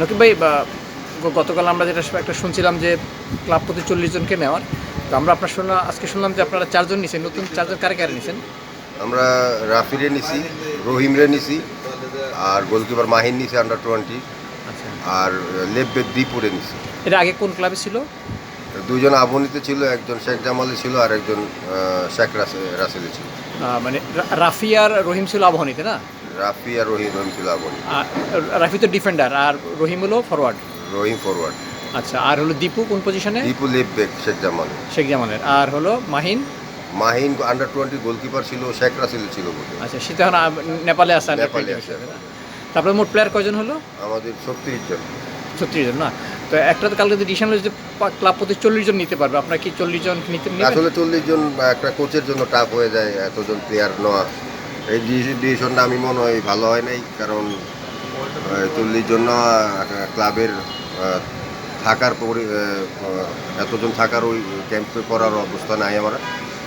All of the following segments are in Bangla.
নকিব ভাই গতকাল আমরা যেটা একটা শুনছিলাম যে ক্লাব প্রতি চল্লিশ জনকে নেওয়ার। তো আমরা আপনার শুনলাম আজকে শুনলাম যে আপনারা চারজন নিছেন। নতুন চারজন কারে কারে নিছেন? আমরা রাফিরে নিছি রহিমরে নিছি আর গোলকিপার মাহিন নিছি আন্ডার টোয়েন্টি আচ্ছা। আর লেব্বে দ্বীপুরে নিছি। এটা আগে কোন ক্লাবে ছিল? দুজন আবনিতে ছিল একজন শেখ জামালে ছিল আর একজন শেখ রাসে- রাসেলে ছিল। মানে রাফি আর রহিম ছিল আবহানিতে না? রাফি আর রহিম রহিম ছিল আর রাফি তো ডিফেন্ডার আর রহিম হলো ফরওয়ার্ড রহিম ফরওয়ার্ড আচ্ছা আর হলো দীপু কোন পজিশনে দীপু লেব্বেক শেখ জামালে শেখ জামালের। আর হলো Mahin? Mahin under twenty goalkeeper ছিল শেখ রাসেল ছিল আচ্ছা এখন আব- নেপালে আছে নেপালে আছে। তারপরে মোট প্লেয়ার কয়জন হলো? আমাদের ছত্রিশ জন। ছত্রিশ জন না? তো একটা তো কালকে ডিসিশন যে ক্লাব প্রতি চল্লিশ জন নিতে পারবে। আপনার কি চল্লিশ জন নিতে? আসলে চল্লিশ জন একটা কোচের জন্য টাফ হয়ে যায় এতজন প্লেয়ার নেওয়া। এই ডিসিশনটা আমি মনে হয় ভালো হয় নাই কারণ চল্লিশ জন নেওয়া একটা ক্লাবের থাকার পরি এতজন থাকার ওই ক্যাম্পে করার অবস্থা নাই আমার।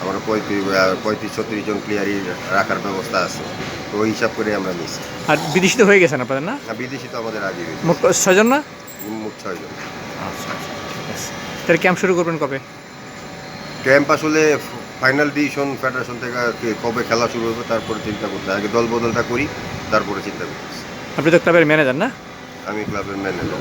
আমার পঁয়ত্রিশ পঁয়ত্রিশ ছত্রিশ জন প্লেয়ারই রাখার ব্যবস্থা আছে। তো ওই হিসাব করে আমরা নিচ্ছি আর বিদেশিতে হয়ে গেছেন আপনাদের না? আর বিদেশি তো আমাদের আগে মোট ছয়জন না? মোট ছয়জন। আচ্ছা তাহলে ক্যাম্প শুরু করবেন কবে? ক্যাম্প আসলে ফাইনাল ডিসিশন ফেডারেশন থেকে কবে খেলা শুরু হবে তারপরে চিন্তা করতে। আগে দল বদলটা করি তারপরে চিন্তা করতেছি। আপনি তো ক্লাবের ম্যানেজার না? আমি ক্লাবের ম্যানেজার